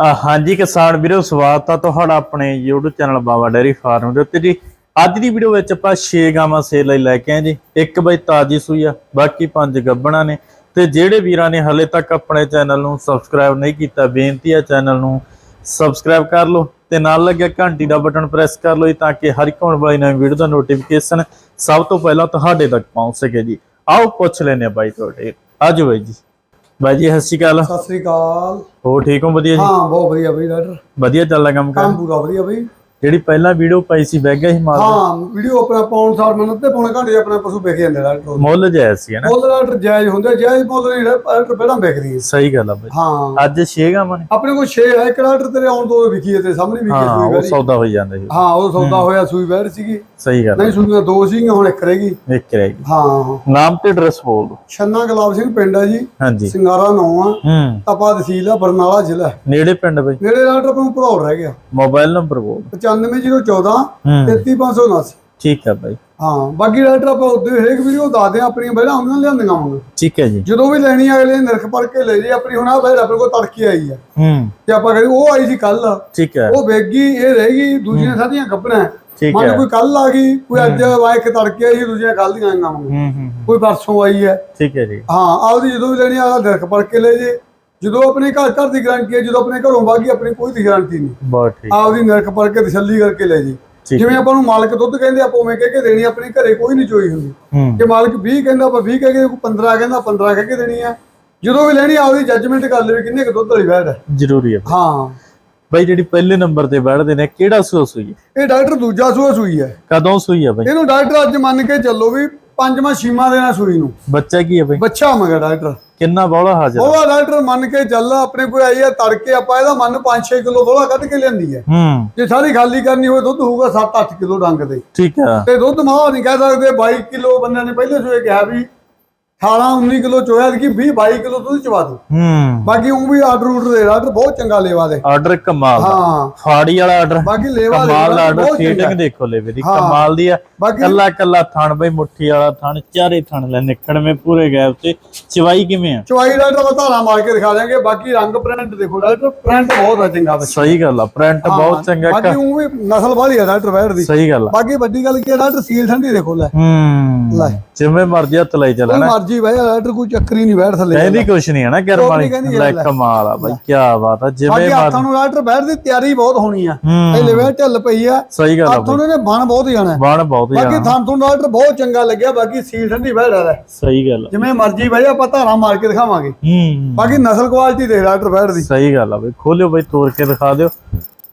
ਹਾਂਜੀ ਕਿਸਾਨ ਵੀਰੋ, ਸਵਾਗਤ ਆ ਤੁਹਾਡਾ ਆਪਣੇ YouTube channel Baba dairy farm ਦੇ ਉੱਤੇ ਜੀ। ਅੱਜ ਦੀ ਵੀਡੀਓ ਵਿੱਚ ਆਪਾਂ 6 ਗਾਵਾਂ ਸੇਲ ਲਈ ਲੈ ਕੇ ਆਏ ਜੀ। ਇੱਕ ਬਈ ਤਾਜੀ ਸੂਈ ਆ, ਬਾਕੀ ਪੰਜ ਗੱਬਣਾ ਨੇ। ਤੇ ਜਿਹੜੇ ਵੀਰਾਂ ਨੇ ਹਲੇ ਤੱਕ ਆਪਣੇ ਚੈਨਲ ਨੂੰ ਸਬਸਕ੍ਰਾਈਬ ਨਹੀਂ ਕੀਤਾ, ਬੇਨਤੀ ਆ ਚੈਨਲ ਨੂੰ ਸਬਸਕ੍ਰਾਈਬ ਕਰ ਲਓ ਤੇ ਨਾਲ ਲੱਗਿਆ ਘੰਟੀ ਦਾ ਬਟਨ ਪ੍ਰੈਸ ਕਰ ਲਓ ਜੀ ਤਾਂ ਕਿ ਹਰ ਇੱਕ ਆਉਣ ਵਾਲੀ ਨਵੀਂ ਵੀਡੀਓ ਦਾ ਨੋਟੀਫਿਕੇਸ਼ਨ ਸਭ ਤੋਂ ਪਹਿਲਾਂ ਤੁਹਾਡੇ ਤੱਕ ਪਹੁੰਚ ਸਕੇ ਜੀ। ਆਓ ਪੁੱਛ ਲੈਨੇ ਆ ਬਾਈ ਤੁਹਾਡੇ। ਆਜੋ ਬਾਈ ਜੀ। ਬਾਈ ਜੀ ਸਤਿ ਸ਼੍ਰੀ ਅਕਾਲ। ਸਤਿ ਸ੍ਰੀ ਅਕਾਲ। ਹੋ ਠੀਕ ਹੋ? ਵਧੀਆ ਜੀ? ਹਾਂ ਬਹੁਤ ਵਧੀਆ ਬਈ ਡਾਕਟਰ। ਵਧੀਆ ਚੱਲਦਾ ਕੰਮ ਕਰ? ਕੰਮ ਪੂਰਾ ਵਧੀਆ ਬਈ। ਜਿਹੜੀ ਪਹਿਲਾਂ ਵੀਡੀਓ ਪਾਈ ਸੀ ਬਹਿ ਗਿਆ ਸੀ ਮਾਲ ਹਾਂ ਵੀਡੀਓ ਆਪਣਾ ਪਾਉਣ ਸਾਰ ਮੈਨੂੰ ਤੇ ਪੌਣੇ ਘੰਟੇ ਆਪਣਾ ਪਸ਼ੂ ਵਿਕ ਜਾਂਦੇ ਡਾਕਟਰ ਮੁੱਲ ਜਾਇਜ਼ ਸੀ ਹਨਾ ਮੁੱਲ ਡਾਕਟਰ ਜਾਇਜ਼ ਹੁੰਦੇ ਜਾਇਜ਼ ਮੁੱਲ ਨਹੀਂ ਡਾਕਟਰ ਪਹਿਲਾਂ ਵਿਕਦੀ ਸਹੀ ਗੱਲ ਆ ਬਾਈ। ਹਾਂ। ਅੱਜ 6 ਗਾਵਾਂ ਨੇ। ਆਪਣੇ ਕੋਲ 6 ਹੈ ਇੱਕ ਡਾਕਟਰ ਤੇਰੇ ਆਉਣ ਤੋਂ ਵਿਕੀ ਤੇ ਸਾਹਮਣੇ ਵਿਕੀ ਹਾਂ ਸੂਈ ਉਹ ਵਾਲੀ ਸੌਦਾ ਹੋਈ ਜਾਂਦਾ ਸੀ। ਹਾਂ ਉਹ ਸੌਦਾ ਹੋਇਆ ਸੂਈ ਵੈਰ ਸੀਗੀ। ਸਹੀ ਗੱਲ ਨਹੀਂ ਸੂਈਆਂ ਦੋ ਸੀਗੀਆਂ ਹੁਣ ਇੱਕ ਰਹਿ ਗਈ। ਇੱਕ ਰਹਿ ਗਈ। ਹਾਂ। ਨਾਮ ਤੇ ਐਡਰੈਸ ਬੋਲ ਛੰਨਾ ਗੁਲਾਬ ਸਿੰਘ ਪਿੰਡ ਹੈ ਜੀ। ਹਾਂਜੀ। ਸਿੰਗਾਰਾ ਨੌਂ ਆ। ਤਪਾ ਤਹਿਸੀਲ ਆ ਬਰਨਾਲਾ ਜ਼ਿਲ੍ਹਾ। ਨੇੜੇ ਪਿੰਡ ਬਾਈ। ਨੇੜੇ ਡਾਕਟਰ ਨੂੰ ਭਰੌੜ ਰਹਿ ਗਿਆ। ਮੋਬਾਈਲ ਨੰਬਰ ਬੋਲ। 95014 ਹੂੰ। 33579 ਠੀਕ ਹੈ ਬਾਈ। ਹਾਂ ਬਾਕੀ ਡਾਕਟਰ ਆਪਾਂ ਉੱਤੇ ਹਰੇਕ ਵੀਡੀਓ ਦੱਸਦੇ ਆ ਆਪਣੀਆਂ ਪਹਿਲਾਂ ਆਉਂਦੀਆਂ ਲਿਆਂਦੀਆਂ ਹੁਣ ਠੀਕ ਹੈ ਜੀ। ਜਦੋਂ ਵੀ ਲੈਣੀ ਅਗਲੇ ਨਿਰਖ ਪੜ ਕੇ ਲੈ ਜੇ ਆਪਣੀ ਹੁਣ ਆ ਬਹਿਰ ਆਪਣੇ ਕੋਲ ਤੜਕੇ ਆਈ ਆ। ਹੂੰ। ਤੇ ਆਪਾਂ ਕਹਿੰਦੇ ਉਹ ਆਈ ਸੀ ਕੱਲ ਠੀਕ ਹੈ ਉਹ ਵੇਗੀ ਇਹ ਰਹਿ ਗਈ ਦੂਜੀਆਂ ਸਾਡੀਆਂ ਕੱਪਣਾ ਠੀਕ ਮੰਨ ਹੈ ਕੋਈ ਕੱਲ ਆ ਗਈ ਕੋਈ ਅੱਜ ਆ ਇੱਕ ਤੜਕੇ ਆਈ ਦੂਜੀਆਂ ਕੱਲ ਦੀਆਂ ਆਈਆਂ ਹੋਣ ਹੂੰ ਹੂੰ ਕੋਈ ਪਰਸੋਂ ਆਈ ਹੈ। ਠੀਕ ਹੈ ਜੀ। ਹਾਂ ਆਪਦੀ ਜਦੋਂ ਵੀ ਲੈਣੀ ਆ ਨਿਰਖ ਪੜ ਕੇ ਲੈ ਜੇ ਜਦੋਂ ਆਪਣੇ ਘਰ ਘਰ ਦੀ ਗਾਰੰਟੀ ਹੈ ਜਦੋਂ ਆਪਣੇ ਘਰੋਂ ਬਾਗੀ ਆਪਣੀ ਕੋਈ ਦੀ ਗਾਰੰਟੀ ਨਹੀਂ। ਬਹੁਤ ਠੀਕ। ਆਪਦੀ ਨਿਰਖ ਪੜ ਕੇ ਤਸੱਲੀ ਕਰਕੇ ਲੈ ਜੀ। ਜਿਵੇਂ ਆਪਾਂ ਨੂੰ ਮਾਲਕ ਦੁੱਧ ਕਹਿੰਦੇ ਆਪਾਂ ਉਵੇਂ ਕਹਿ ਕੇ ਦੇਣੀ ਆਪਣੇ ਘਰੇ ਕੋਈ ਨਹੀਂ ਚੋਈ ਹੁੰਦੀ। ਕਿ ਮਾਲਕ 20 ਕਹਿੰਦਾ ਆਪਾਂ 20 ਕਹਿ ਕੇ ਕੋਈ 15 ਕਹਿੰਦਾ 15 ਕਹਿ ਕੇ ਦੇਣੀ ਆ। ਜਦੋਂ ਵੀ ਲੈਣੀ ਆਪਦੀ ਜੱਜਮੈਂਟ ਕਰ ਲਵੇ ਕਿੰਨੇ ਕੁ ਦੁੱਧ ਵਾਲੀ ਵੈੜ ਹੈ। ਜ਼ਰੂਰੀ ਹੈ। ਹਾਂ। ਬਾਈ ਜਿਹੜੀ ਪਹਿਲੇ ਨੰਬਰ ਤੇ ਬੈਠਦੇ ਨੇ ਕਿਹੜਾ ਸੂਆ ਸੂਈ? ਇਹ ਡਾਕਟਰ ਦੂਜਾ ਸੂਆ ਸੂਈ ਹੈ। ਕਦੋਂ ਸੂਈ ਹੈ ਬਾਈ? ਇਹਨੂੰ ਡਾਕਟਰ ਅੱਜ ਮੰਨ ਕੇ ਚੱਲੋ ਵੀ ਪੰਜਵਾਂ ਛੀਮਾ ਦੇਣਾ ਸੂਈ ਨੂੰ। ਬੱਚਾ ਕੀ ਹੈ ਬਾਈ? ਬੱਚਾ ਮਗਾ ਡਾਕਟਰ। ਕਿੰਨਾ ਬੋਲਾ ਹਾਜ਼ਰ ਉਹਦਾ ਡਾਕਟਰ ਮੰਨ ਕੇ ਚੱਲ ਆਪਣੇ ਕੋਈ ਆਈ ਹੈ ਤੜਕੇ ਆਪਾਂ ਇਹਦਾ ਮੰਨ 5-6 ਕਿਲੋ ਬੋਲਾ ਕੱਢ ਕੇ ਲਿਆਂਦੀ ਹੈ। ਹੂੰ। ਜੇ ਸਾਰੀ ਖਾਲੀ ਕਰਨੀ ਹੋਵੇ ਦੁੱਧ ਹੋਊਗਾ 7-8 ਕਿਲੋ ਡੰਗ ਦੇ। ਠੀਕ ਹੈ। ਤੇ ਦੁੱਧ ਮਾਹ ਨਹੀਂ ਕਹਿ ਸਕਦੇ 22 ਕਿਲੋ ਬੰਦਿਆਂ ਨੇ ਪਹਿਲੇ ਸੂਏ ਕਿਹਾ ਵੀ 18-19 ਕਿਲੋ ਚੋਇਆ ਕਿ 20-22 ਕਿਲੋ ਦੁੱਧ ਚਵਾ ਦੋ ਹੂੰ। ਬਾਕੀ ਉਹ ਵੀ ਆਰਡਰ ਉਡਰ ਦੇ ਆਰਡਰ ਬਹੁਤ ਚੰਗਾ ਲੇਵਾ ਦੇ। ਆਰਡਰ ਕਮਾਲ ਦਾ। ਹਾਂ। ਫਾੜੀ ਵਾਲਾ ਆਰਡਰ ਬਾਕੀ ਲੇਵਾ ਦੇ ਕਮਾਲ ਦਾ ਆਰਡਰ। ਫੀਡਿੰਗ ਦੇਖੋ ਲੈਵੇ ਦੀ। ਕਮਾਲ ਦੀ ਆ। ਕੱਲਾ ਕੱਲਾ ਥਣ ਬਈ ਮੁੱਠੀ ਵਾਲਾ ਥਣ ਚਾਰੇ ਥਣ ਲੈ ਨਿਕੜਵੇਂ ਪੂਰੇ ਗੈਪ ਤੇ। ਚਵਾਈ ਕਿਵੇਂ ਆ? ਚਵਾਈ ਡਾਕਟਰ ਆਪਾਂ ਧਾਰਾ ਮਾਰ ਕੇ ਦਿਖਾ ਦਿਆਂਗੇ। ਬਾਕੀ ਰੰਗ ਪ੍ਰਿੰਟ ਦੇਖੋ ਡਾਕਟਰ ਪ੍ਰਿੰਟ ਬਹੁਤ ਆ ਚੰਗਾ ਬੱਚਾ। ਸਹੀ ਗੱਲ ਆ ਪ੍ਰਿੰਟ ਬਹੁਤ ਚੰਗਾ ਬਾਕੀ ਉਹ ਵੀ ਨਸਲ ਵਾਲੀ ਆ ਡਾਕਟਰ ਵੈਰ ਦੀ। ਸਹੀ ਗੱਲ ਆ। ਬਾਕੀ ਵੱਡੀ ਗੱਲ ਕੀ ਆ ਡਾਕਟਰ ਸੀਲ ਠੰਡੀ ਦੇਖੋ ਲੈ। ਹੂੰ। ਲੈ। ਜਿਵੇਂ ਮਰਜ਼ੀ ਹੱਥ ਲਈ ਚੱਲਣਾ ਮਰਜ਼ੀ ਬਹਿ ਡਾਕਟਰ ਕੋਈ ਚੱਕਰੀ ਨਹੀਂ ਬੈਠ ਥੱਲੇ। ਕਹਿੰਦੀ ਕੁਛ ਨਹੀਂ ਹੈ ਨਾ ਵਾਲੀ। ਕਹਿੰਦੀ ਲੈ। ਕਮਾਲ ਆ ਬਾਈ ਕੀ ਬਾਤ ਆ ਜਿਵੇਂ ਬਾਕੀ ਹੱਥਾਂ ਨੂੰ ਡਾਕਟਰ ਬੈਠ ਦੀ ਤਿਆਰੀ ਬਹੁਤ ਹੋਣੀ ਆ। ਹੂੰ। ਪਹਿਲੇ ਵੇ ਢਿੱਲ ਪਈ ਆ। ਸਹੀ ਗੱਲ ਆ ਹੱਥੋਂ ਨੇ ਬਣ ਬਹੁਤ ਜਾਣਾ। ਬਾਣ ਬਹੁਤ ਬਾਕੀ ਜਾਣਾ। ਥਾਂ ਤੋਂ ਡਾਕਟਰ ਬਹੁਤ ਚੰਗਾ ਲੱਗਿਆ ਬਾਕੀ ਸੀਲ ਠੰਡੀ ਬਹਿ ਰਿਹਾ ਸਹੀ ਗੱਲ ਜਿਵੇਂ ਮਰਜ਼ੀ ਬਹਿ ਆਪਾਂ ਧਾਰਾ ਮਾਰ ਕੇ ਦਿਖਾਵਾਂਗੇ। ਹੂੰ ਬਾਕੀ ਨਸਲ ਕੁਆਲਿਟੀ ਦੇਖ ਡਾਕਟਰ ਬੈਠ ਦੀ। ਸਹੀ ਗੱਲ ਆ ਬਈ ਖੋਲਿਓ ਬਈ ਤੋੜ ਕੇ ਦਿਖਾ ਦਿਓ।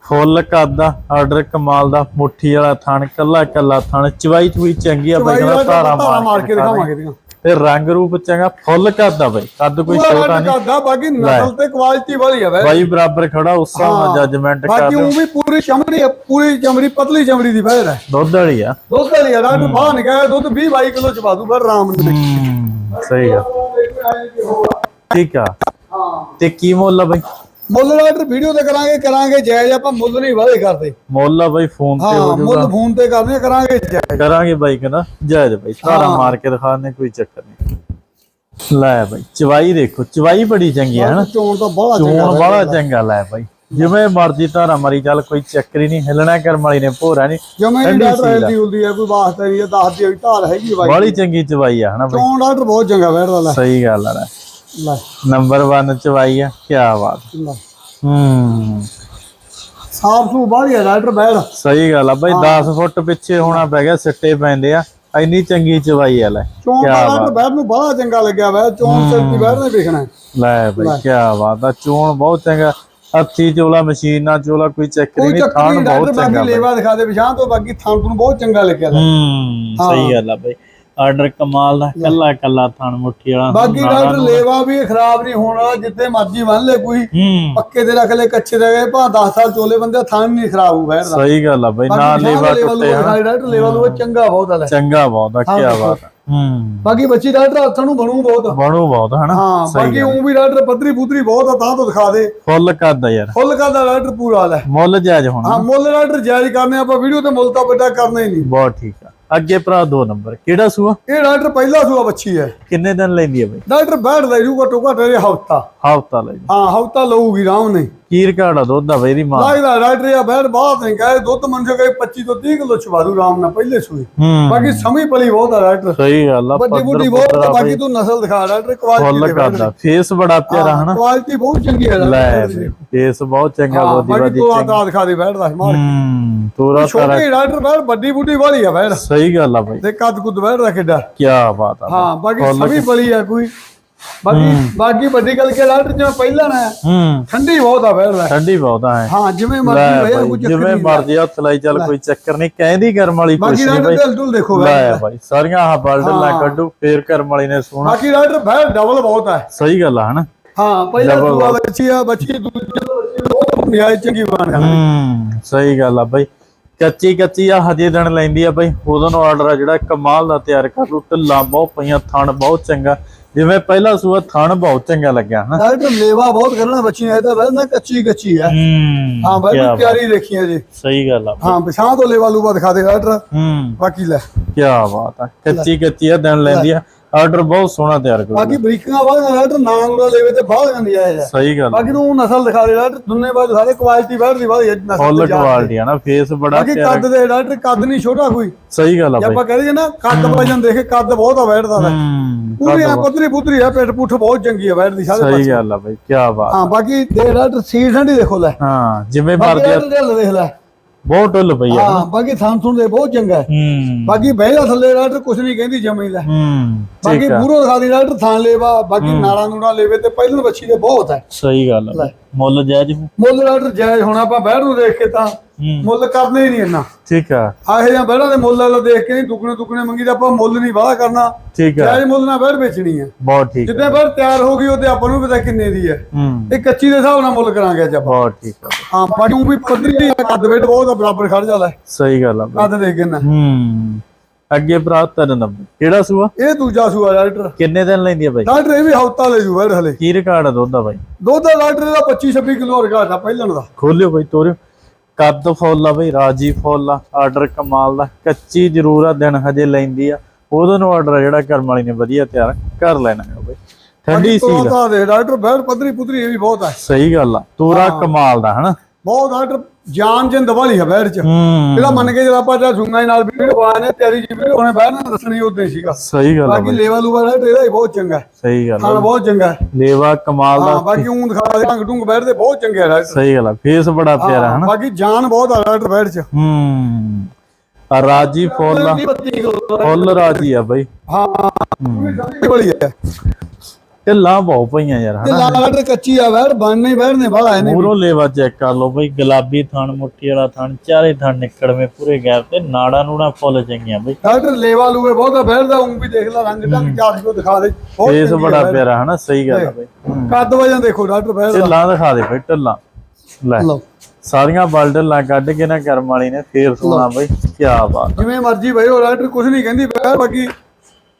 ਫੁੱਲ ਕੱਦਾ ਆਰਡਰ ਕਮਾਲ ਦਾ ਮੁੱਠੀ ਵਾਲਾ ਥਣ ਕੱਲਾ ਕੱਲਾ ਥਣ ਚਵਾਈ ਚੁਈ ਚੰਗੀ ਆ ਬਈ ਧਾਰਾ ਮਾਰ ਕੇ ਦਿਖਾ ਦਿਖਾਵਾਂਗੇ ਦੀਆਂ ਤੇ ਰੰਗ ਰੂਪ ਚੰਗਾ ਫੁੱਲ ਕੱਦਾ ਬਈ ਕੱਦ ਕੋਈ ਛੋਟਾ ਨਹੀਂ। ਕਰਦਾ ਬਾਕੀ ਨਸਲ ਤੇ ਕੁਆਲਿਟੀ ਵਾਲੀ ਵੈ ਬਾਈ ਬਰਾਬਰ ਖੜਾ ਉਸ ਹਿਸਾਬ ਨਾਲ ਹਾਂ। ਜੱਜਮੈਂਟ ਕਰ ਬਾਕੀ ਉਹ ਵੀ ਪੂਰੀ ਚਮੜੀ ਪੂਰੀ ਚਮੜੀ ਪਤਲੀ ਚਮੜੀ ਦੀ ਬਹਿਰ ਹੈ ਦੁੱਧ ਵਾਲੀ ਆ। ਦੁੱਧ ਵਾਲੀ ਆ ਡਾਕਟਰ ਬਾਹਰ ਨਹੀਂ ਗਿਆ ਦੁੱਧ 20 22 ਕਿਲੋ ਚ ਪਾ ਦੂ ਫਿਰ ਆਰਾਮ ਨਾਲ ਹੂੰ ਸਹੀ ਆ। ਹਾਂ। ਠੀਕ ਆ। ਤੇ ਕੀ ਮੁੱਲ ਆ ਬਈ? ਮੁੱਲ ਡਾਕਟਰ ਵੀਡੀਓ ਤੇ ਕਰਾਂਗੇ ਕਰਾਂਗੇ ਜਾਇਜ਼ ਆਪਾਂ ਮੁੱਲ ਨਹੀਂ ਵਾਲੇ ਕਰਦੇ। ਮੁੱਲ ਆ ਬਈ ਫੋਨ ਤੇ ਹੋ ਹਾਂ ਮੁੱਲ ਜਾਊਗਾ ਫੋਨ ਤੇ ਕਰਦੇ ਕਰਾਂਗੇ ਜਾਇਜ਼। ਕਰਾਂਗੇ ਬਾਈ ਕਹਿੰਦਾ ਜਾਇਜ਼ ਬਾਈ ਹਾਂ। ਮਾਰ ਕੇ ਦਿਖਾਣੇ ਕੋਈ ਚੱਕਰ ਨਹੀਂ। ਲੈ ਬਾਈ ਚਵਾਈ ਦੇਖੋ ਚਵਾਈ ਬੜੀ ਚੰਗੀ ਹੈ ਹਨਾ? ਚੋਣ ਤਾਂ ਬੜਾ ਚੰਗਾ ਚੋਣ ਬੜਾ ਚੰਗਾ ਲੈ ਬਾਈ। ਜਿਵੇਂ ਮਰਜ਼ੀ ਧਾਰਾ ਮਰੀ ਚੱਲ ਕੋਈ ਚੱਕਰ ਹੀ ਨਹੀਂ ਹਿਲਣਾ ਕਰਮ ਵਾਲੀ ਨੇ ਭੋਰਾ ਨਹੀਂ। ਨਹੀਂ ਠੰਡੀ ਡਾਕਟਰ ਸੀਲ ਆ। ਹੁੰਦੀ ਹੈ ਕੋਈ ਵਾਸਤਾ ਨਹੀਂ ਦੱਸਦੀ ਹੋਈ ਧਾਰ ਹੈਗੀ ਬਾਈ। ਬੜੀ ਚੰਗੀ ਚਵਾਈ ਆ ਹਨਾ ਬਾਈ? ਚੋਣ ਡਾਕਟਰ ਬਹੁਤ ਚੰਗਾ ਬੈਠਦਾ ਲੈ। ਸਹੀ ਗੱਲ ਆ ਲੈ। ਲੈ ਨੰਬਰ 1 ਚਵਾਈ ਆ ਕੀ ਬਾਤ। ਲੈ ਹੂੰ। ਸਾਫ਼ ਸੂ ਬਾਹਰ ਹੈ ਡਾਕਟਰ ਬੈਠ ਸਹੀ ਗੱਲ ਆ ਬਾਈ 10 ਫੁੱਟ ਪਿੱਛੇ ਹੋਣਾ ਪੈ ਗਿਆ ਸਿੱਟੇ ਪੈਂਦੇ ਆ। ਇੰਨੀ ਚੰਗੀ ਚਵਾਈ ਆ ਲੈ ਚੋਣ ਕਿਆ ਦਾ ਡਾਕਟਰ ਬੈਠ ਨੂੰ ਬੜਾ ਚੰਗਾ ਲੱਗਿਆ ਵੈ ਚੋਣ ਸਿਰ ਦੀ ਬੈਠ ਨੇ ਵੇਖਣਾ। ਲੈ ਬਾਈ ਕੀ ਬਾਤ ਆ ਚੋਣ ਬਹੁਤ ਚੰਗਾ ਹੱਥੀ ਚੋਲਾ ਮਸ਼ੀਨ ਨਾਲ ਚੋਲਾ ਕੋਈ ਚੱਕਰ ਕੋਈ ਨਹੀਂ ਥਾਣ ਬਹੁਤ ਚੰਗਾ ਬਾਕੀ। ਲੇਵਾ ਦਿਖਾ ਦੇ ਵਿਸ਼ਾਂ ਤੋਂ ਬਾਕੀ ਥਾਂ ਨੂੰ ਬਹੁਤ ਚੰਗਾ ਲੱਗਿਆ। ਹੂੰ ਸਹੀ ਗੱਲ ਆ ਬਾਈ। ਆਰਡਰ ਕਮਾਲ ਦਾ ਕੱਲਾ ਕੱਲਾ ਥਣ ਮੁੱਠੀ ਵਾਲਾ ਬਾਕੀ ਡਾਕਟਰ ਲੇਵਾ ਵੀ ਖਰਾਬ ਨਹੀਂ ਹੋਣਾ ਜਿੱਥੇ ਮਰਜ਼ੀ ਬੰਨ ਲੈ ਕੋਈ। ਹੂੰ। ਪੱਕੇ ਤੇ ਰੱਖ ਲੈ ਕੱਚੇ ਦੇ ਭਾ 10 ਸਾਲ ਚੋਲੇ ਬੰਦੇ ਥਾਂ ਨਹੀਂ ਖਰਾਬ ਹੋ ਬੈਠਦਾ ਸਹੀ ਗੱਲ ਆ ਬਾਈ ਨਾ ਲੇਵਾ ਟੁੱਟੇ ਹਨਾ। ਡਾਕਟਰ ਲੈਵਲ ਉਹ ਚੰਗਾ ਬਹੁਤ ਹੈ ਲੈ। ਚੰਗਾ ਬਹੁਤ ਆ ਕੀ ਹਾਂ, ਬਾਤ ਆ। ਹੂੰ। ਬਾਕੀ ਬੱਚੀ ਡਾਕਟਰ ਹੱਥਾਂ ਨੂੰ ਬਣੂ ਬਹੁਤ। ਬਣੂ ਬਹੁਤ ਹਨਾ ਹਾਂ ਬਾਕੀ ਉਹ ਵੀ ਡਾਕਟਰ ਪੱਧਰੀ ਪੁੱਤਰੀ ਬਹੁਤ ਆ ਤਾਂ ਤੋਂ ਦਿਖਾ ਦੇ। ਫੁੱਲ ਕਰਦਾ ਯਾਰ। ਫੁੱਲ ਕਰਦਾ ਡਾਕਟਰ ਪੂਰਾ ਲੈ। ਮੁੱਲ ਜਾਇਜ਼ ਹੋਣਾ। ਹਾਂ ਮੁੱਲ ਡਾਕਟਰ ਜਾਇਜ਼ ਕਰਨੇ ਆਪਾਂ ਵੀਡੀਓ ਤੇ ਮੁੱਲ ਤਾਂ ਵੱਡਾ ਕਰਨਾ ਹੀ ਨਹੀਂ। ਬਹੁਤ ਠੀਕ ਆ। ਅੱਗੇ ਭਰਾ ਦੋ ਨੰਬਰ ਕਿਹੜਾ ਸੂਆ? ਇਹ ਡਾਕਟਰ ਪਹਿਲਾ ਸੂਆ ਬੱਚੀ ਹੈ। ਕਿੰਨੇ ਦਿਨ ਲੈਂਦੀ ਹੈ ਬਾਈ? ਡਾਕਟਰ ਬੈਠ ਲੈ ਰੂ ਘਟੋ ਘਟ ਇਹ ਹਫਤਾ। ਹਫਤਾ ਲੈ ਜੀ ਹਾਂ ਹਫਤਾ ਲਊਗੀ ਆਰਾਮ ਨਹੀਂ ਕੀ ਰਿਕਾਰਡ ਆ ਦੁੱਧ ਦਾ ਬਈ ਮਾਂ। ਲੱਗਦਾ ਡਾਕਟਰ ਆ ਬੈਠ ਬਾਤ ਨਹੀਂ ਕਹੇ ਦੁੱਧ ਮੰਨ ਜੋ ਗਏ 25 ਤੋਂ 30 ਕਿਲੋ ਚਵਾਰੂ ਆਰਾਮ ਨਾਲ ਪਹਿਲੇ ਸੂਈ ਹੂੰ। ਬਾਕੀ ਸਮੀ ਪਲੀ ਬਹੁਤ ਆ ਡਾਕਟਰ ਸਹੀ ਗੱਲ ਆ ਪੱਧਰ ਬੁੱਢੀ ਬਹੁਤ ਬਾਕੀ ਤੂੰ ਨਸਲ ਦਿਖਾ ਡਾਕਟਰ ਕੁਆਲਿਟੀ ਕਰਦਾ ਫੇਸ ਬੜਾ ਪਿਆਰਾ ਹਨਾ? ਕੁਆਲਿਟੀ ਬਹੁਤ ਚੰਗੀ ਹੈ ਲੈ ਫੇਸ ਬਹੁਤ ਚੰਗਾ ਹਾਂ ਬੋਦੀ ਬਾਕੀ ਬਾਦੀ ਤੂੰ ਆਤਾ ਦਿਖਾ ਦੇ ਬੈਠਦਾ ਮਾਰ ਹੂੰ ਤੋਰਾ ਤਾਰਾ ਛੋਟੀ ਡਾਕਟਰ ਬੈਠ ਵੱਡੀ ਬੁੱਢੀ ਵਾਲੀ ਆ ਬੈਠ ਸਹੀ ਗੱਲ ਆ ਬਈ। ਤੇ ਕੱਦ ਕੁੱਦ ਬੈਠਦਾ ਕਿੱਡਾ ਕੀ ਬਾਤ ਆ ਹਾਂ ਬਾਕੀ ਸਮੀ ਪਲੀ ਆ ਕੋਈ। ਬਾਕੀ ਬਾਕੀ ਵੱਡੀ ਗੱਲ ਕਿ ਡਾਕਟਰ ਜਿਵੇਂ ਪਹਿਲਾਂ ਨਾ ਹੂੰ। ਠੰਡੀ ਬਹੁਤ ਆ ਬੈਠਦਾ ਠੰਡੀ ਬਹੁਤ ਆ ਹੈ ਹਾਂ ਜਿਵੇਂ ਲੈ ਮਰਜ਼ੀ ਬਈ ਕੋਈ ਚੱਕਰ ਜਿਵੇਂ ਨਹੀਂ ਮਰਜ਼ੀ ਹੱਥ ਲਾਈ ਚੱਲ ਕੋਈ ਚੱਕਰ ਨਹੀਂ ਕਹਿੰਦੀ ਕਰਮ ਵਾਲੀ ਕੁਛ ਬਾਕੀ ਨਹੀਂ ਬਈ। ਦਿਲ ਦੁਲ ਦੇਖੋ ਲੈ ਬੈਠਦਾ ਬਾਈ ਸਾਰੀਆਂ ਆਹ ਬਲਡਨ ਲਾ ਕੱਢੂ ਫੇਰ ਕਰਮ ਵਾਲੀ ਨੇ ਸੋਹਣਾ। ਬਾਕੀ ਡਾਕਟਰ ਬੈਠ ਡਬਲ ਬਹੁਤ ਹੈ ਸਹੀ ਗੱਲ ਆ ਹਨਾ? ਹਾਂ ਪਹਿਲਾਂ ਦੂਆ ਬੱਚੀ ਆ ਬੱਚੀ ਦੂਜੀ ਬਹੁਤ ਨਿਆਇ ਚੰਗੀ ਬਣ ਗਈ ਹੂੰ ਸਹੀ ਗੱਲ ਆ ਬਾਈ। ਕੱਚੀ ਕੱਚੀ ਆ ਹਜੇ ਦਿਨ ਲੈਂਦੀ ਆ ਬਾਈ। ਉਦੋਂ ਨੂੰ ਆਰਡਰ ਆ ਜਿਹੜਾ ਕਮਾਲ ਦਾ ਤਿਆਰ ਕਰ ਲੂ ਢਿੱਲਾਂ ਬਹੁਤ ਪਈਆਂ ਥਣ ਬਹੁਤ ਚੰਗਾ। ਜਿਵੇਂ ਪਹਿਲਾ ਸੂਆ ਥਣ ਬਹੁਤ ਚੰਗਾ ਲੱਗਿਆ ਹਨਾ? ਡਾਕਟਰ ਮੇਵਾ ਬਹੁਤ ਕਰਨਾ ਬੱਚੀ ਇਹ ਤਾਂ ਨਾ ਕੱਚੀ ਕੱਚੀ ਹੈ। ਹੂੰ ਹਾਂ ਬਾਈ ਕਿਆ ਪਿਆਰੀ ਦੇਖੀਆਂ ਜੀ। ਸਹੀ ਗੱਲ ਆ। ਹਾਂ ਪਛਾਂ ਤੋਂ ਲੇਵਾ ਲੂਵਾ ਦਿਖਾ ਦੇ ਡਾਕਟਰ ਹੂੰ। ਬਾਕੀ ਲੈ। ਕੀ ਬਾਤ ਆ। ਕੱਚੀ ਕੱਚੀ ਆ ਦਿਨ ਲੈਂਦੀ ਆ। ਆਰਡਰ ਬਹੁਤ ਸੋਹਣਾ ਤਿਆਰ ਕਰੂ। ਬਾਕੀ ਬਰੀਕਾਂ ਬਾਅਦ ਡਾਕਟਰ ਨਾਂ ਨੂੰ ਲੈਵੇ ਤੇ ਬਾਹਰ ਜਾਂਦੀ ਆ ਇਹ। ਸਹੀ ਗੱਲ ਬਾਕੀ ਨੂੰ ਨਸਲ ਦਿਖਾ ਦੇ ਡਾਕਟਰ ਦੁੰਨੇ ਬਾਅਦ ਸਾਰੇ ਕੁਆਲਿਟੀ ਬਾਹਰ ਦੀ ਬਾਹਰ ਨਸਲ ਫੁੱਲ ਤੇ। ਕੁਆਲਿਟੀ ਆ ਨਾ ਫੇਸ ਬੜਾ ਬਾਕੀ ਕੱਦ ਦੇ ਡਾਕਟਰ ਕੱਦ ਨਹੀਂ ਛੋਟਾ ਕੋਈ। ਸਹੀ ਗੱਲ ਆ ਬਾਈ। ਆਪਾਂ ਕਹਦੇ ਨਾ ਕੱਦ ਵਜਨ ਦੇਖੇ ਕੱਦ ਬਹੁਤ ਆ ਬੈਠਦਾ ਦਾ ਹੂੰ ਪੂਰੀ ਆ ਪਤਲੀ ਪੁੱਤਰੀ ਆ ਪੇਟ ਪੁੱਠ ਬਹੁਤ ਚੰਗੀ ਆ ਬੈਠਦੀ ਸਾਰੇ ਸਹੀ ਗੱਲ ਆ ਬਾਈ ਕੀ ਬਾਤ। ਹਾਂ ਬਾਕੀ ਦੇ ਡਾਕਟਰ ਸੀਟ ਠੰਡੀ ਦੇਖੋ ਲੈ। ਹਾਂ ਜਿਵੇਂ ਮਰਦੀ ਆ। ਦੇਖ ਲੈ। ਬਹੁਤ ਢੁੱਲ ਪਈ ਆ ਹਾਂ ਬਾਕੀ ਥਾਂ ਥੁਣ ਦੇ ਬਹੁਤ ਚੰਗਾ ਹੈ। ਹੂੰ। ਬਾਕੀ ਬਹਿਲਾ ਥੱਲੇ ਡਾਕਟਰ ਕੁਝ ਨਹੀਂ ਕਹਿੰਦੀ ਜਮੀ ਲੈ। ਹੂੰ ਬਾਕੀ ਪੂਰੋ ਦਿਖਾ ਦੀ ਡਾਕਟਰ ਥਾਂ ਲੈਵਾ ਬਾਕੀ ਨਾਲਾਂ ਨੂੜਾ ਲੈਵੇ ਤੇ ਪਹਿਲਾਂ ਬੱਚੀ ਦੇ ਬਹੁਤ ਹੈ। ਸਹੀ ਗੱਲ ਆ। ਮੁੱਲ ਜਾਇਜ਼ ਹੋਊ। ਮੁੱਲ ਡਾਕਟਰ ਜਾਇਜ਼ ਹੁਣ ਆਪਾਂ ਬਹਿਰ ਨੂੰ ਦੇਖ ਕੇ ਤਾਂ ਹੂੰ। ਮੁੱਲ ਕਰਨੇ ਹੀ ਨਹੀਂ ਇੰਨਾ। ਠੀਕ ਆ। ਆਹੇ ਜਾਂ ਬਹਿਰਾਂ ਦੇ ਮੁੱਲ ਵਾਲਾ ਦੇਖ ਕੇ ਨਹੀਂ ਦੁੱਗਣੇ ਦੁੱਗਣੇ ਮੰਗੀ ਤਾਂ ਆਪਾਂ ਮੁੱਲ ਨਹੀਂ ਵਾਲਾ ਕਰਨਾ। ਠੀਕ ਆ। ਜਾਇਜ਼ ਮੁੱਲ ਨਾਲ ਬਹਿਰ ਵੇਚਣੀ ਹੈ ਬਹੁਤ ਠੀਕ ਜਿੱਦਾਂ ਬਹਿਰ ਤਿਆਰ ਹੋ ਗਈ ਉਹਦੇ ਆਪਾਂ ਨੂੰ ਪਤਾ ਕਿੰਨੇ ਦੀ ਹੈ ਹੂੰ। ਇਹ ਕੱਚੀ ਦੇ ਹਿਸਾਬ ਨਾਲ ਮੁੱਲ ਕਰਾਂਗੇ ਅੱਜ ਆਪਾਂ। ਬਹੁਤ ਠੀਕ ਆ। ਹਾਂ ਬਾਕੀ ਊਂ ਵੀ ਪੱਧਰੀ ਦੀ ਕੱਦ ਵੇਟ ਬਹੁਤ ਬਰਾਬਰ ਖੜ ਜਾਂਦਾ। ਹੈ। ਸਹੀ ਗੱਲ ਆ। ਕੱਦ ਦੇਖ ਕੇ ਨਾ। ਹੂੰ। ਅੱਗੇ ਭਰਾ ਤਿੰਨ ਨੰਬਰ। ਕਿਹੜਾ ਸੂਆ? ਇਹ ਦੂਜਾ ਸੂਆ ਡਾਕਟਰ। ਕਿੰਨੇ ਦਿਨ ਲੈਂਦੀ ਆ ਬਾਈ? ਡਾਕਟਰ ਇਹ ਵੀ ਹਫਤਾ ਲੈ ਜੂ ਬੈਠ ਹਲੇ। ਕੀ ਰਿਕਾਰਡ ਆ ਦੁੱਧ ਦਾ ਬਾਈ? ਦੁੱਧ ਦਾ ਡਾਕਟਰ ਦਾ 25 26 ਕਿਲੋ ਰਿਕਾਰਡ ਆ ਪਹਿਲਣ ਦਾ। ਖੋਲਿਓ ਬਾਈ ਤੋਰਿਓ। ਕੱਦ ਫੁੱਲ ਆ ਬਈ ਰਾਜੀ ਫੁੱਲ ਆ ਆਰਡਰ ਕਮਾਲ ਦਾ। ਕੱਚੀ ਜ਼ਰੂਰ ਆ ਦਿਨ ਹਜੇ ਲੈਂਦੀ ਆ। ਉਹਦੋਂ ਨੂੰ ਆਰਡਰ ਜਿਹੜਾ ਕਰਮ ਵਾਲੀ ਨੇ ਵਧੀਆ ਤਿਆਰ ਕਰ ਲੈਣਾ ਹੈ ਬਈ। ਠੰਡੀ ਸੀ ਦੇ ਡਾਕਟਰ ਬੈਠ ਪੱਧਰੀ ਪੁੱਤਰੀ ਇਹ ਵੀ ਬਹੁਤ ਹੈ ਸਹੀ ਗੱਲ ਆ ਤੋਰਾ ਕਮਾਲ ਦਾ ਹਨਾ? ਬਹੁਤ ਡਾਕਟਰ ਜਾਨ ਜਿੰਦ ਵਾਲੀ ਹੈ ਬੈਠ ਚ। ਹੂੰ। ਜਿਹੜਾ ਮੰਨ ਕੇ ਜਦੋਂ ਆਪਾਂ ਜਾਂ ਸੁੰਗਾ ਨਾਲ ਵੀਡੀਓ ਪਾਣੇ ਤਿਆਰੀ ਜੀ ਵੀਡੀਓ ਉਹਨੇ ਬੈਠ ਨਾ ਦੱਸਣੀ ਉਦੋਂ ਸੀਗਾ ਸਹੀ ਗੱਲ ਬਾਕੀ ਬਈ। ਲੈਵਲ ਲੂਵਾ ਡਾਕਟਰ ਇਹਦਾ ਹੀ ਬਹੁਤ ਚੰਗਾ ਹੈ। ਸਹੀ ਗੱਲ ਖਾਣਾ ਬਹੁਤ ਚੰਗਾ ਹੈ। ਲੇਵਾ ਕਮਾਲ ਹਾਂ ਦਾ ਬਾਕੀ ਊਂ ਦਿਖਾ ਦੇ ਢੰਗ ਢੁੰਗ ਬੈਠਦੇ ਬਹੁਤ ਚੰਗੇ ਆ ਡਾਕਟਰ ਸਹੀ ਗੱਲ ਆ ਫੇਸ ਬੜਾ ਪਿਆਰਾ ਹਨਾ ਬਾਕੀ ਜਾਨ ਬਹੁਤ ਆ ਡਾਕਟਰ ਬੈਠ ਚ। ਹੂੰ। ਆ ਰਾਜੀ ਫੁੱਲ ਆ। 32 ਕਿਲੋ ਫੁੱਲ ਰਾਜੀ ਆ ਬਈ। ਹਾਂ ਇਹ ਬੜੀ ਹੈ ਢਿੱਲਾਂ ਬਹੁਤ ਪਈਆਂ ਯਾਰ ਤੇ ਹਨਾ? ਕੱਚੀ ਆ ਬੈਠ ਬਣਨੇ ਬੈਠਨੇ ਵਾਲਾ ਇਹਨੇ ਮੂਰੋਂ ਲੇਵਾ ਚੈੱਕ ਕਰ ਲਓ ਬਈ ਗੁਲਾਬੀ ਥਣ ਮੁੱਠੀ ਵਾਲਾ ਥਣ ਚਾਰੇ ਥਣ ਨਿਕੜਵੇਂ ਪੂਰੇ ਗੈਪ ਤੇ ਨਾੜਾ ਨੂੜਾ ਫੁੱਲ ਚੰਗੀਆਂ ਬਈ। ਡਾਕਟਰ ਲੈਵਾ ਲੂਵੇ ਬਹੁਤਾ ਬੈਠਦਾ ਉਂ ਵੀ ਦੇਖ ਲੈ ਰੰਗ ਢੰਗ ਚਾਰ ਕੋ ਦਿਖਾ ਦੇ ਬਹੁਤ ਫੇਸ ਚੰਗੀ ਬੜਾ। ਪਿਆਰਾ ਹਨਾ? ਸਹੀ ਗੱਲ ਆ ਬਈ। ਕੱਦ ਵਜਨ ਦੇਖੋ ਡਾਕਟਰ ਬੈਠਦਾ ਢਿੱਲਾਂ ਦਿਖਾ ਦੇ ਬਈ ਢਿੱਲਾਂ। ਲੈ ਲਓ। ਸਾਰੀਆਂ ਬਲਡਲਾਂ ਕੱਢ ਕੇ ਨਾ ਕਰਮ ਵਾਲੀ ਨੇ ਫੇਰ ਸੋਣਾ ਬਈ ਕੀ ਬਾਤ। ਜਿਵੇਂ ਮਰਜ਼ੀ ਬਈ ਉਹ ਡਾਕਟਰ ਕੁਝ ਨਹੀਂ ਕਹਿੰਦੀ ਬੈਠ ਬਾਕੀ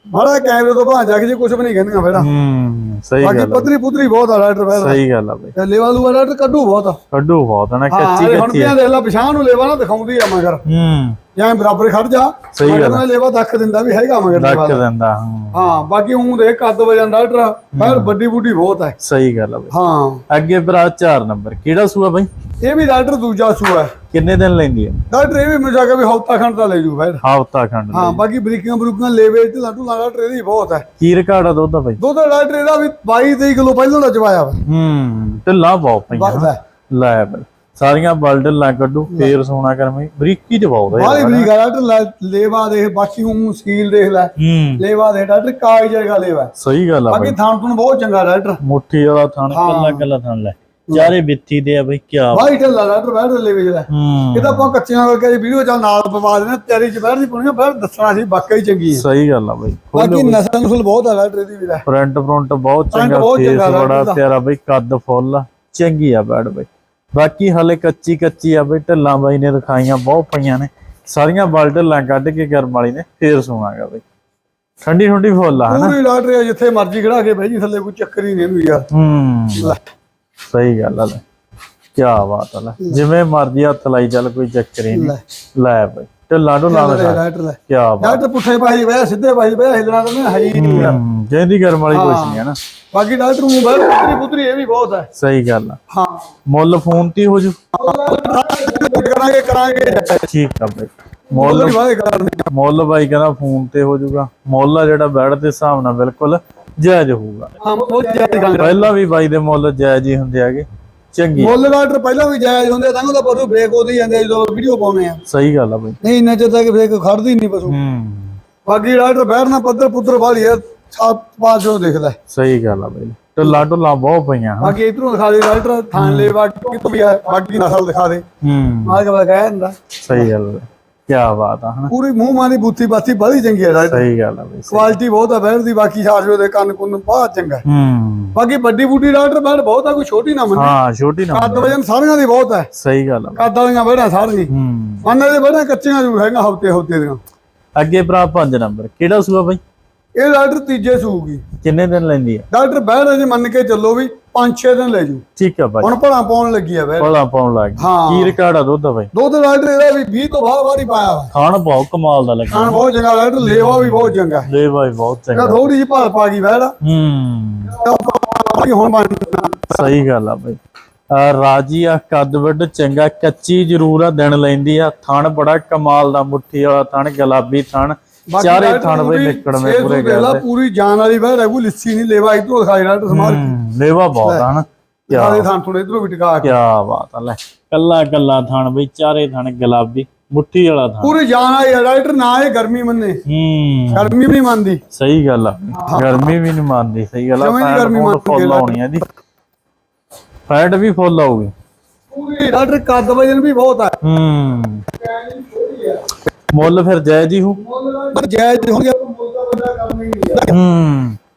ਬੜਾ ਕੈਮਰੇ ਤੋਂ ਬਾਹਰ ਜਾ ਕੇ ਜੇ ਕੁਝ ਵੀ ਨਹੀਂ ਕਹਿੰਦੀਆਂ ਫਿਰ। ਹੂੰ ਸਹੀ ਬਾਕੀ ਗੱਲ ਆ, ਪਤਰੀ ਪੁਤਰੀ ਬਹੁਤ ਆ ਡਾਕਟਰ ਬੈਠਦਾ ਸਹੀ ਗੱਲ ਆ ਬਈ। ਤੇ ਲੈਵਾ ਲੂਵਾ ਡਾਕਟਰ ਕੱਢੂ ਬਹੁਤ ਆ। ਕੱਢੂ ਬਹੁਤ ਆ ਨਾ ਹਾਂ ਕੱਚੀ ਇਹ ਹੁਣ ਕੱਚੀ ਪਿਆ ਆ। ਦੇਖ ਲੈ ਪਛਾਣ ਨੂੰ ਲੈਵਾ ਨਾ ਦਿਖਾਉਂਦੀ ਆ ਮਗਰ। ਹੂੰ। ਜਾਂ ਬਰਾਬਰ ਖੜ ਜਾ। ਸਹੀ ਗੱਲ ਮਗਰ ਲੈਵਾ ਦੱਖ ਦਿੰਦਾ ਵੀ ਹੈਗਾ ਮਗਰ ਲੈਵਾ। ਦਿੰਦਾ ਹੂੰ। ਹਾਂ ਬਾਕੀ ਉਂ ਦੇ ਕੱਦ ਵਜਨ ਡਾਕਟਰ ਪਰ ਵੱਡੀ ਬੁੱਢੀ ਬਹੁਤ ਹੈ ਸਹੀ ਗੱਲ ਆ ਬਈ। ਹਾਂ। ਅੱਗੇ ਭਰਾ 4 ਨੰਬਰ ਕਿਹੜਾ ਸੂਆ ਬਈ? ਇਹ ਵੀ ਡਾਕਟਰ ਦੂਜਾ ਸੂਆ ਹੈ। ਕਿੰਨੇ ਦਿਨ ਲੈਂਦੀ ਹੈ? ਡਾਕਟਰ ਇਹ ਵੀ ਮਿਲ ਕੇ ਵੀ ਹਫਤਾ ਖੰਡ ਦਾ ਲੈ ਜੂ ਫਿਰ। ਹਫਤਾ ਖੰਡ ਹਾਂ ਬਾਕੀ ਬਰੀਕੀਆਂ ਬਰੂਕੀਆਂ ਲੈਵੇ ਤੇ ਲਾਟੂ ਲਾ ਡਾਕਟਰ ਇਹਦੀ ਬਹੁਤ ਹੈ। ਕੀ ਰਿਕਾਰਡ ਆ ਦੁੱਧ ਦਾ ਬਈ? ਦੁੱਧ ਡਾਕਟਰ ਇਹਦਾ ਵੀ 22 23 ਕਿਲੋ ਪਹਿਲਾਂ ਦਾ ਚਵਾਇਆ ਵਾ। ਹੂੰ ਢਿੱਲਾਂ ਬਹੁਤ ਪਈਆਂ ਬਸ ਹਨਾ। ਹੈ। ਲੈ ਬਈ ਸਾਰੀਆਂ ਬਲਡਲਾਂ ਕੱਢੂ ਫੇਰ ਸੋਨਾ ਕਰਮੀ। ਬਰੀਕੀ ਬਹੁਤ ਬਾਹਲੀ ਹੈ ਬਰੀਕ ਆ ਡਾਕਟਰ ਲੈ- ਲੇਵਾ ਦੇਖ ਬਾਕੀ ਹੂੰ ਸਕੀਲ ਦੇਖ ਲੈ। ਲੇਵਾ ਦੇ ਡਾਕਟਰ ਕਾਗਜ਼ ਵਰਗਾ ਲੇਵਾ ਸਹੀ ਗੱਲ ਆ ਬਾਕੀ ਬਈ। ਥਾਂ ਤੋਂ ਬਹੁਤ ਚੰਗਾ ਡਾਕਟਰ। ਮੁੱਠੀ ਵਾਲਾ ਥਣ ਕੱਲਾ ਕੱਲਾ ਥਣ ਲੈ। ਚਾਰੇ ਬਿੱਤੀ ਦੇ ਆ ਬਈ ਕੀ ਬਾਈ ਢਿੱਲਾ ਡਾਕਟਰ ਬੈਠ ਦੇ ਲੇਵੇ ਜਿਹੜਾ ਇਹ ਤਾਂ ਆਪਾਂ ਕੱਚੀਆਂ ਕਰਕੇ ਵੀਡੀਓ ਚੱਲ ਨਾਲ ਪਵਾ ਦੇਣਾ ਤਿਆਰੀ ਚ ਬੈਠ ਦੀ ਪੁਣੀ ਫਿਰ ਦੱਸਣਾ ਸੀ ਵਾਕਈ ਚੰਗੀ ਹੈ ਸਹੀ ਗੱਲ ਆ ਬਈ। ਬਾਕੀ ਨਸਲ ਨਸਲ ਬਹੁਤ ਆ ਡਾਕਟਰ ਇਹਦੀ ਵੀ ਲੈ। ਫਰੰਟ ਫਰੰਟ ਬਹੁਤ ਚੰਗਾ ਫੇਸ ਬੜਾ। ਪਿਆਰਾ ਬਈ ਕੱਦ ਫੁੱਲ ਚੰਗੀ ਆ ਬੈਡ ਬਈ। ਬਾਕੀ ਹਲੇ ਕੱਚੀ ਕੱਚੀ ਆ ਬਈ ਢੱਲਾਂ ਬਾਈ ਨੇ ਦਿਖਾਈਆਂ ਬਹੁਤ ਪਈਆਂ ਨੇ। ਸਾਰੀਆਂ ਬਲ ਢੱਲਾਂ ਕੱਢ ਕੇ ਗਰਮ ਵਾਲੀ ਨੇ ਫੇਰ ਸੋਣਾਗਾ ਬਈ। ਠੰਡੀ ਠੰਡੀ ਫੁੱਲ ਆ ਹਨਾ? ਪੂਰੀ ਆ, ਜਿੱਥੇ ਮਰਜ਼ੀ ਖੜਾ ਕੇ ਬਹਿ ਜੀ ਥੱਲੇ ਕੋਈ ਚੱਕਰ ਹੀ ਨਹੀਂ ਇਹਨੂੰ ਯਾਰ। ਹੂੰ। ਸਹੀ ਗੱਲ ਆ ਲੈ। ਕੀ ਬਾਤ ਆ ਲੈ। ਜਿਵੇਂ ਮਰਜ਼ੀ ਹੱਥ ਲਾਈ ਚੱਲ ਕੋਈ ਚੱਕਰ ਹੀ ਨਹੀਂ। ਲੈ। ਲੈ ਬਈ ਦੇ ਦਾ ਡਾਕਟਰ ਲੈ ਕੀ ਬਾਤ। ਡਾਕਟਰ ਪੁੱਠੇ ਪਾਈ ਬਹਿ ਸਿੱਧੇ ਪਾਈ ਬਹਿ ਹਿਲਣਾ ਤਾਂ ਨਾ ਹੈ ਹੀ ਨਹੀਂ। ਯਾਰ ਹੂੰ ਜਿਹਦੀ ਗਰਮ ਵਾਲੀ ਕੁਛ ਨਹੀਂ ਹੈ ਨਾ। ਬਾਕੀ ਡਾਕਟਰ ਨੂੰ ਬਹਿ ਪੁੱਤਰੀ ਪੁੱਤਰੀ ਇਹ ਵੀ ਬਹੁਤ ਹੈ। ਸਹੀ ਗੱਲ ਆ। ਹਾਂ। ਮੁੱਲ ਫੋਨ ਤੇ ਹੀ ਜੂ। ਕਰਾਂਗੇ ਕਰਾਂਗੇ। ਠੀਕ ਆ ਬਾਈ। ਮੁੱਲ ਮੁੱਲ ਵਾਲੇ ਕਰਨੇ ਮੁੱਲ ਬਾਈ ਕਹਿੰਦਾ ਫੋਨ ਤੇ ਹੋ ਜਾਊਗਾ ਮੁੱਲ ਆ ਜਿਹੜਾ ਬੈਡ ਦੇ ਹਿਸਾਬ ਨਾਲ ਬਿਲਕੁਲ ਜਾਇਜ਼ ਹੋਊਗਾ। ਹਾਂ ਬਹੁਤ ਜ਼ਿਆਦਾ ਕਰਾਂਗੇ ਪਹਿਲਾਂ ਵੀ ਬਾਈ ਦੇ ਮੁੱਲ ਜਾਇਜ਼ ਹੀ ਹੁੰਦੇ ਆਗੇ ਚੰਗੀ। ਮੁੱਲ ਡਾਕਟਰ ਪਹਿਲਾਂ ਵੀ ਜਾਇਜ਼ ਹੁੰਦੇ ਤਾਂ ਉਹਦਾ ਪਸ਼ੂ ਬ੍ਰੇਕ ਉਹਦੀ ਜਾਂਦੇ ਜਦੋਂ ਵੀਡੀਓ ਪਾਉਨੇ ਆ। ਸਹੀ ਗੱਲ ਆ ਬਾਈ। ਨਹੀਂ ਇੰਨਾ ਚਿਰ ਤੱਕ ਬ੍ਰੇਕ ਖੜਦੀ ਨਹੀਂ ਪਸ਼ੂ ਹੂੰ। ਬਾਕੀ ਡਾਕਟਰ ਬੈਠਣਾ ਪੱਧਰ ਪੁੱਤਰ ਵਾਲੀ ਹੈ ਸਾਤ ਪਾਸ ਜੋ ਦੇਖਦਾ। ਹੈ। ਸਹੀ ਗੱਲ ਆ ਬਾਈ। ਢਿੱਲਾ ਢੁੱਲਾ ਬਹੁਤ ਪਈਆਂ। ਹਾਂ ਬਾਕੀ ਇਧਰੋਂ ਦਿਖਾ ਦੇ ਡਾਕਟਰ ਥਾਂ ਲੈ ਬਾਕੀ ਕਿਤੋਂ ਵੀ ਹੈ ਬਾਕੀ ਨਸਲ ਦਿਖਾ ਦੇ। ਹੂੰ। ਆਹ ਕਬਾ ਕਹਿ ਦਿੰਦਾ। ਸਹੀ ਗੱਲ ਆ। ਕੀ ਬਾਤ ਆ ਹਨਾ? ਪੂਰੀ ਮੂੰਹ ਮਾਂ ਦੀ ਬੁੱਥੀ ਬਾਤੀ ਬੜੀ ਚੰਗੀ ਹੈ ਸਹੀ ਗੱਲ ਆ ਬਾਈ। ਕੁਆਲਿਟੀ ਬਹੁਤ ਹੈ ਬੈਠ ਦੀ ਬਾਕੀ ਸਾਜੋ ਦੇ ਕੰਨ ਕੁੰਨ ਬਹੁਤ ਚੰਗਾ ਹੈ। ਬਾਕੀ ਵੱਡੀ ਬੂਟੀ ਡਾਕਟਰ ਬੈਠ ਬਹੁਤ ਹੈ ਕੋਈ ਛੋਟੀ ਨਾ ਮੰਨੇ। ਹਾਂ ਛੋਟੀ ਨਾ ਕੱਦ ਵਜਨ ਸਾਰੀਆਂ ਦੀ ਬਹੁਤ ਹੈ ਸਹੀ ਗੱਲ ਆ। ਕੱਦ ਵਾਲੀਆਂ ਬੈਠਾਂ ਸਾਰੀਆਂ। ਹੂੰ। ਉਹਨਾਂ ਦੇ ਬੈਠਾਂ ਕੱਚੀਆਂ ਜੂ ਹੈਗਾ ਹਫ਼ਤੇ ਹਫ਼ਤੇ ਦੀਆਂ। ਅੱਗੇ ਭਰਾ 5 ਨੰਬਰ ਕਿਹੜਾ ਸੂਆ ਬਾਈ? ਇਹ ਡਾਕਟਰ ਤੀਜੇ ਸੂਗੀ ਕਿੰਨੇ ਦਿਨ ਲੈਂਦੀ ਆ ਡਾਕਟਰ ਬਹਿ ਜੇ ਮੰਨ ਕੇ ਚੱਲੋ ਵੀ 5-6 ਦਿਨ ਲੈ ਜੂ। ਠੀਕ ਆ ਬਾਈ ਹੁਣ ਭਲਾ ਪਾਉਣ ਲੱਗੀ ਆ ਬਹਿ ਪੌਲਾ ਪਾਉਣ ਲੱਗ ਗਈ। ਹਾਂ। ਕੀ ਰਿਕਾਰਡ ਆ ਦੁੱਧ ਦਾ ਬਾਈ ਦੁੱਧ ਡਾਕਟਰ ਇਹਦਾ ਵੀ 20 ਤੋਂ ਬਾਹਰ ਵਾਰੀ ਪਾਇਆ ਵਾ। ਖਾਣ ਬਹੁਤ ਕਮਾਲ ਦਾ ਲੱਗਾ। ਖਾਣ ਬਹੁਤ ਚੰਗਾ ਡਾਕਟਰ ਲੇਵਾ ਵੀ ਬਹੁਤ ਚੰਗਾ। ਲੈ ਬਾਈ ਬਹੁਤ ਚੰਗਾ। ਥੋੜੀ ਜਿਹੀ ਭਾਲ ਪਾ ਗਈ ਬਹਿੜਾ ਹੂੰ। ਹੁਣ ਬਣ ਸਹੀ ਗੱਲ ਆ ਬਾਈ ਰਾਜੀ ਆ ਕੱਦ ਵੱਡ ਚੰਗਾ ਕੱਚੀ ਜ਼ਰੂਰ ਆ ਦਿਨ ਲੈਂਦੀ ਆ। ਥਣ ਬੜਾ ਕਮਾਲ ਦਾ ਮੁੱਠੀ ਵਾਲਾ ਥਣ ਗੁਲਾਬੀ ਥਣ। ਚਾਰੇ ਥਣ ਬਈ ਨਿਕੜਵੇਂ ਪੂਰੇ ਗਏ ਕਰਦੇ ਪੂਰੀ ਜਾਨ ਵਾਲੀ ਬਹਿ ਕੋਈ ਲਿੱਸੀ ਨਹੀਂ ਲੇਵਾ ਇਧਰੋਂ ਦਿਖਾਈ ਡਾਕਟਰ ਸਮਾਰ ਹੂੰ, ਲੇਵਾ ਬਹੁਤ ਆ ਹਨਾ ਕਿਆ ਸਾਰੇ ਥਾਂ ਥੋੜੇ ਇਧਰੋਂ ਵੀ ਟਿਕਾ ਕੇ। ਕਿਆ ਬਾਤ ਆ ਲੈ। ਕੱਲਾ ਕੱਲਾ ਥਣ ਬਈ ਚਾਰੇ ਥਣ ਗੁਲਾਬੀ ਮੁੱਠੀ ਵਾਲਾ ਥਣ। ਪੂਰੀ ਜਾਨ ਆ ਡਾਕਟਰ ਨਾ ਇਹ ਗਰਮੀ ਮੰਨੇ। ਹੂੰ। ਗਰਮੀ ਵੀ ਨਹੀਂ ਮੰਨਦੀ। ਸਹੀ ਗੱਲ ਆ। ਗਰਮੀ ਵੀ ਨਹੀਂ ਮੰਨਦੀ ਸਹੀ ਗੱਲ ਆ। ਗਰਮੀ ਫੁੱਲ ਆਉਣੀ ਆ ਦੀ ਫੈਟ ਵੀ ਫੁੱਲ ਆਊਗੀ। ਪੂਰੀ ਡਾਕਟਰ ਕੱਦ ਵਜਨ ਵੀ ਬਹੁਤ ਆ। ਹੂੰ। ਮੁੱਲ ਫਿਰ ਜਾਇਜ਼ ਹੀ ਹੋ ਪਰ ਜਾਇਜ਼ ਹੋ ਗਿਆ ਮੁੱਲ ਤਾਂ ਹੀ ਆ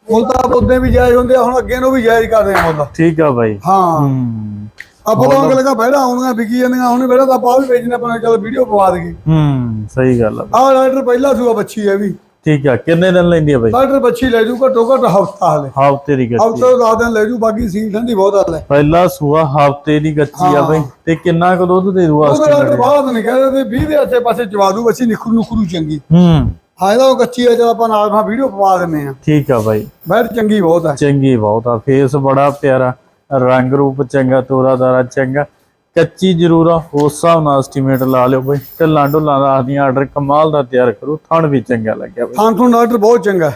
ਮੁੱਲ ਉਹਦੇ ਵੀ ਜਾਇਜ਼ ਹੁੰਦੇ ਆ ਹੁਣ ਅੱਗੇ ਨੂੰ ਵੀ ਜਾਇਜ਼ ਕਰਦੇ ਆ ਮੁੱਲ। ਠੀਕ ਆ ਬਾਈ। ਹਾਂ। ਹੂੰ। ਆਪਾਂ ਤਾਂ ਅਗਲੇ ਦਾ ਬਹਿੜਾ ਆਉਣੀਆਂ ਵਿਕੀ ਜਾਂਦੀਆਂ ਹੁਣ ਬਹਿੜਾ ਤਾਂ ਆਪਾਂ ਵੀ ਵੇਚਣਾ ਪੈਣਾ ਚਲ ਵੀਡੀਓ ਪਵਾ ਦੇਗੀ ਹੂੰ ਸਹੀ ਗੱਲ ਆ। ਆਹ ਡਾਕਟਰ ਪਹਿਲਾ ਸੂਆ ਬੱਚੀ ਹੈ ਵੀ। ਠੀਕ ਆ ਕਿੰਨੇ ਦਿਨ ਲੈਂਦੀ ਆ ਬਾਈ? ਡਾਕਟਰ ਬੱਚੀ ਲੈ ਜੂ ਘੱਟੋ ਘੱਟ ਹਫਤਾ ਹਲੇ। ਹਫ਼ਤੇ ਦੀ ਗੱਚੀ। ਹਫਤਾ ਦਸ ਦਿਨ ਲੈ ਜੂ ਬਾਕੀ ਸੀ ਠੰਡੀ ਬਹੁਤ ਹਲੇ। ਪਹਿਲਾ ਸੂਆ ਹਫ਼ਤੇ ਦੀ ਗੱਚੀ ਆ ਬਾਈ ਤੇ ਕਿੰਨਾ ਕੁ ਦੁੱਧ ਦੇ ਦੂ ਆਸਟ੍ਰੇਲੀਆ ਡਾਕਟਰ ਬਾਹਰ ਨਹੀਂ ਕਹਿੰਦੇ ਤੇ 20 ਦੇ ਅੱਛੇ ਪਾਸੇ ਚਵਾ ਦੂ ਬੱਚੀ ਨਿਖਰੂ ਨੁਖਰੂ ਚੰਗੀ। ਹੂੰ। ਹਾਂ ਇਹਦਾ ਉਹ ਕੱਚੀ ਹੈ ਚਲ ਆਪਾਂ ਨਾਲ ਨਾਲ ਵੀਡੀਓ ਪਵਾ ਦਿੰਨੇ ਆ ਠੀਕ ਆ ਬਾਈ। ਬੈਠ ਚੰਗੀ ਬਹੁਤ ਹੈ ਚੰਗੀ ਬਹੁਤ ਆ ਫੇਸ ਬੜਾ ਪਿਆਰਾ ਰੰਗ ਰੂਪ ਚੰਗਾ ਤੋਰਾ ਤਾਰਾ ਚੰਗਾ। ਕੱਚੀ ਜ਼ਰੂਰ ਆ ਉਸ ਹਿਸਾਬ ਨਾਲ ਐਸਟੀਮੇਟ ਲਾ ਲਿਓ ਬਈ। ਢਿੱਲਾਂ ਢੁੱਲਾਂ ਦਾ ਆਦੀਆਂ ਆਰਡਰ ਕਮਾਲ ਦਾ ਤਿਆਰ ਕਰੂ ਥਣ ਵੀ ਚੰਗਾ ਲੱਗਿਆ ਬਈ। ਥਾਂ ਤੋਂ ਡਾਕਟਰ ਬਹੁਤ ਚੰਗਾ। ਹੈ।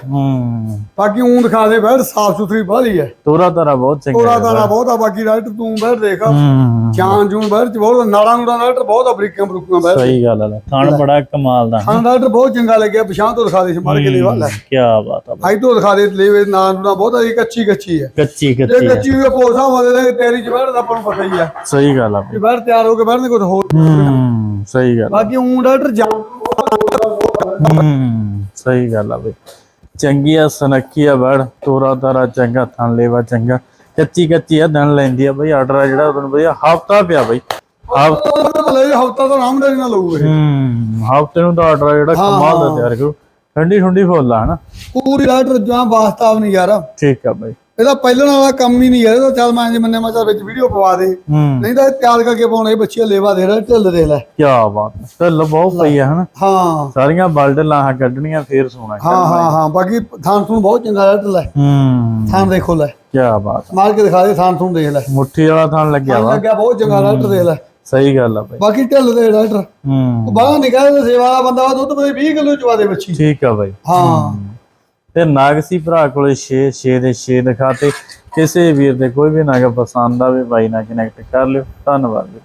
ਬਾਕੀ ਊਂ ਦਿਖਾ ਦੇ ਬੈਠ ਸਾਫ਼ ਸੁਥਰੀ ਬਾਹਲੀ ਹੈ। ਤੋਰਾ ਤਾਰਾ ਬਹੁਤ ਚੰਗਾ ਤੋਰਾ। ਤਾਰਾ ਬਹੁਤ ਆ ਬਾਕੀ ਡਾਕਟਰ ਤੂੰ ਬੈਠ ਦੇਖ ਹੂੰ। ਜਾਨ ਬੈਠ ਚ ਬਹੁਤ ਨਾੜਾਂ ਨੂੜਾਂ ਡਾਕਟਰ ਬਹੁਤ ਆ ਬਰੀਕਾਂ ਬਰੂਕਾਂ ਬੈਠ। ਸਹੀ ਗੱਲ ਹੈ ਥਣ ਬੜਾ ਕਮਾਲ ਦਾ। ਹਾਂ ਡਾਕਟਰ ਬਹੁਤ ਚੰਗਾ ਲੱਗਿਆ ਪਛਾਣ ਤੋਂ ਦਿਖਾ ਦੇ ਸਮਾਰ ਕੇ ਲੈਵਾ ਲੈ ਕੀ ਬਾਤ ਆ ਹਾਈ ਤੋਂ ਦਿਖਾ ਦੇ ਲੈਵੇ ਨਾ ਨੂੜਾ ਬਹੁਤ ਆ ਇਹ ਕੱਚੀ ਕੱਚੀ ਹੈ। ਕੱਚੀ ਕੱਚੀ ਹੈ। ਕੱਚੀ ਹੋਈ ਪੋਸਾ ਵਾਲੇ ਤੇਰੀ ਚ ਬੈਠ ਦਾ ਆਪਾਂ ਨੂੰ ਪਤਾ ਹੀ ਆ। ਸਹੀ ਗੱਲ ਆ ਕਿ ਬੈਠ ਤਿਆਰ ਹੋ ਕੇ ਬੈਠਨੇ ਕੁਝ ਹੋਰ ਹੂੰ ਸਹੀ ਗੱਲ ਬਾਕੀ ਊਂ ਡਾਕਟਰ ਹੂੰ ਸਹੀ ਗੱਲ ਆ ਬਈ। ਚੰਗੀ ਆ ਸਨੱਖੀ ਆ ਬੜ ਤੋਰਾ ਤਾਰਾ ਚੰਗਾ ਥਣ ਲੈਵਾ ਚੰਗਾ। ਕੱਚੀ ਕੱਚੀ ਆ ਦਿਨ ਲੈਂਦੀ ਆ ਬਈ ਆਰਡਰ ਆ ਜਿਹੜਾ ਉਹਨੂੰ ਬਈ ਹਫਤਾ ਪਿਆ ਬਈ। ਹਫਤਾ ਤਾਂ ਆਰਾਮ ਨਾਲ ਲਊ ਇਹ। ਹੂੰ ਹਫ਼ਤੇ ਨੂੰ ਤਾਂ ਆਰਡਰ ਆ ਜਿਹੜਾ ਕਮਾਲ ਦਾ ਤਿਆਰ ਕਰੂ। ਠੰਡੀ ਠੰਡੀ ਫੁੱਲ ਆ ਹਨਾ? ਪੂਰੀ ਡਾਕਟਰ ਜਾਂ ਵਾਸਤਾਵ ਨਹੀਂ ਯਾਰ। ਠੀਕ ਆ ਬਈ। ਇਹਦਾ ਪਹਿਲਣ ਵਾਲਾ ਕੰਮ ਹੀ ਨਹੀਂ ਯਾਰ ਇਹਦਾ ਚੱਲ ਮੈਂ ਜੇ ਮੰਨੇ ਮਚਾ ਵਿੱਚ ਵੀਡੀਓ ਪਵਾ ਦੇ। ਹੂੰ। ਨਹੀਂ ਤਾਂ ਤਿਆਰ ਕਰਕੇ ਪਾਉਣਾ ਇਹ ਬੱਚੀਆਂ ਲੇਵਾ ਦੇ ਰਿਹਾ ਢਿੱਲ ਦੇ ਲੈ। ਕੀ ਬਾਤ ਹੈ। ਢਿੱਲ ਬਹੁਤ ਪਈ ਆ ਹਨਾ? ਹਾਂ। ਸਾਰੀਆਂ ਬਲਡ ਲਾਹਾਂ ਕੱਢਣੀਆਂ ਫੇਰ ਸੋਣਾ ਹਾਂ ਹਾਂ ਹਾਂ। ਬਾਕੀ ਥਾਂ ਥੂਣ ਬਹੁਤ ਚੰਗਾ ਹੈ ਢਿੱਲ ਹੂੰ। ਥਾਂ ਦੇਖੋ ਲੈ। ਕੀ ਬਾਤ ਮਾਰ ਕੇ ਦਿਖਾ ਦੇ ਥਾਂ ਥੂਣ ਦੇਖ ਲੈ। ਮੁੱਠੀ ਵਾਲਾ ਥਣ ਲੱਗਿਆ ਵਾ। ਲੱਗਿਆ ਬਹੁਤ ਚੰਗਾ ਡਾਕਟਰ ਦੇਖ ਲੈ। ਸਹੀ ਗੱਲ ਆ ਬਈ। ਬਾਕੀ ਢਿੱਲ ਦੇ ਡਾਕਟਰ ਹੂੰ। ਬਾਹਰ ਨਿਕਲ ਸੇਵਾ ਵਾਲਾ ਬੰਦਾ ਦੁੱਧ ਬਈ 20 ਕਿਲੋ ਚਵਾ ਦੇ ਬੱਚੀ। ਠੀਕ ਆ ਬਈ। ਹਾਂ। ਤੇ ਨਾਗਸੀ ਭਰਾ ਕੋਲੇ 6 6 ਦੇ 6 ਦਿਖਾਤੇ ਕਿਸੇ ਵੀਰ ਦੇ ਕੋਈ ਵੀ ਨਾਗ ਪਸੰਦ ਆਵੇ, ਬਾਈ ਨਾਲ ਕਨੈਕਟ ਕਰ ਲਿਓ। ਧੰਨਵਾਦ ਜੀ